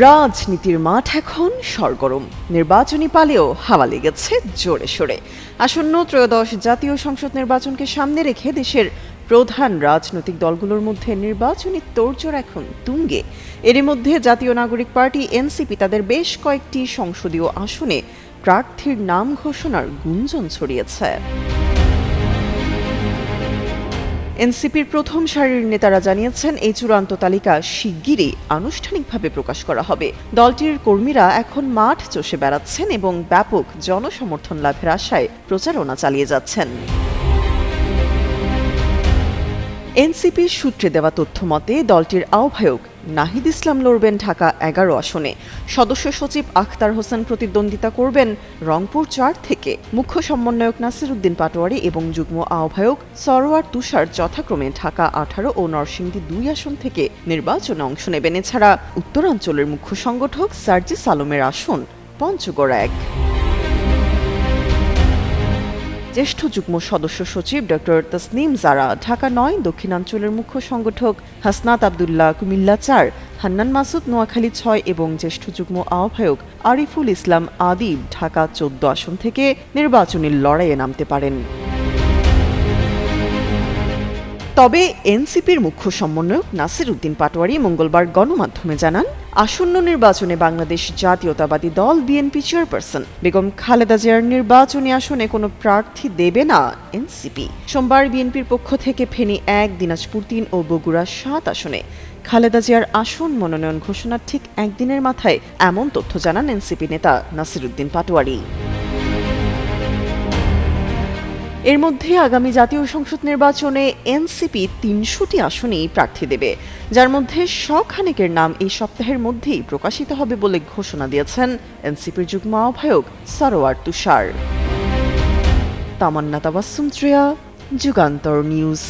রাজনীতির মাঠ এখন সরগরম। নির্বাচনী পালেও হাওয়া লেগেছে জোরে সোরে। আসন্ন ত্রয়োদশ জাতীয় সংসদ নির্বাচনকে সামনে রেখে দেশের প্রধান রাজনৈতিক দলগুলোর মধ্যে নির্বাচনী তোড়জোড় এখন তুঙ্গে। এরই মধ্যে জাতীয় নাগরিক পার্টি, এনসিপি তাদের বেশ কয়েকটি সংসদীয় আসনে প্রার্থীর নাম ঘোষণার গুঞ্জন ছড়িয়েছে। এনসিপির প্রথম সারির নেতারা জানিয়েছেন, এই চূড়ান্ত তালিকা শিগগিরই আনুষ্ঠানিকভাবে প্রকাশ করা হবে। দলটির কর্মীরা এখন মাঠ চষে বেড়াচ্ছেন এবং ব্যাপক জনসমর্থন লাভের আশায় প্রচারণা চালিয়ে যাচ্ছেন। এনসিপির সূত্রে দেওয়া তথ্য মতে, দলটির আহ্বায়ক নাহিদ ইসলাম লড়বেন ঢাকা এগারো আসনে। সদস্য সচিব আখতার হোসেন প্রতিদ্বন্দ্বিতা করবেন রংপুর চার থেকে। মুখ্য সমন্বয়ক নাসির উদ্দিন পাটোয়ারি এবং যুগ্ম আহ্বায়ক সরোয়ার তুষার যথাক্রমে ঢাকা আঠারো ও নরসিংদী দুই আসন থেকে নির্বাচনে অংশ নেবেন। এছাড়া উত্তরাঞ্চলের মুখ্য সংগঠক সার্জিস আলমের আসন পঞ্চগড় এক। জ্যেষ্ঠ যুগ্ম সদস্য সচিব ডক্টর তসনিম জারা, ঢাকা নয়, দক্ষিণাঞ্চলের মুখ্য সংগঠক হাসনাত আবদুল্লাহ, কুমিল্লা চার, হান্নান মাসুদ, নোয়াখালী ছয় এবং জ্যেষ্ঠ যুগ্ম আহ্বায়ক আরিফুল ইসলাম আদিব ঢাকা চোদ্দ আসন থেকে নির্বাচনের লড়াইয়ে নামতে পারেন। তবে এনসিপির মুখ্য সমন্বয়ক নাসির উদ্দিন পাটোয়ারি মঙ্গলবার গণমাধ্যমে জানান, আসন্ন নির্বাচনে বাংলাদেশ জাতীয়তাবাদী দল বিএনপি চেয়ারপারসন। বেগম খালেদা জিয়ার নির্বাচনী আসনে কোনো প্রার্থী দেবে না এনসিপি। সোমবার বিএনপির পক্ষ থেকে ফেনী এক, দিনাজপুর তিন ও বগুড়া সাত আসনে খালেদা জিয়ার আসন মনোনয়ন ঘোষণার ঠিক একদিনের মাথায় এমন তথ্য জানান এনসিপি নেতা নাসির উদ্দিন পাটোয়ারি। এর মধ্যে আগামী জাতীয় সংসদ নির্বাচনে এনসিপি তিনশোটি আসনেই প্রার্থী দেবে, যার মধ্যে শখানেকের নাম এই সপ্তাহের মধ্যেই প্রকাশিত হবে বলে ঘোষণা দিয়েছেন এনসিপির যুগ্ম আহ্বায়ক সারোয়ার তুষার। তামান্না তাবাসুম যুগান্তর নিউজ।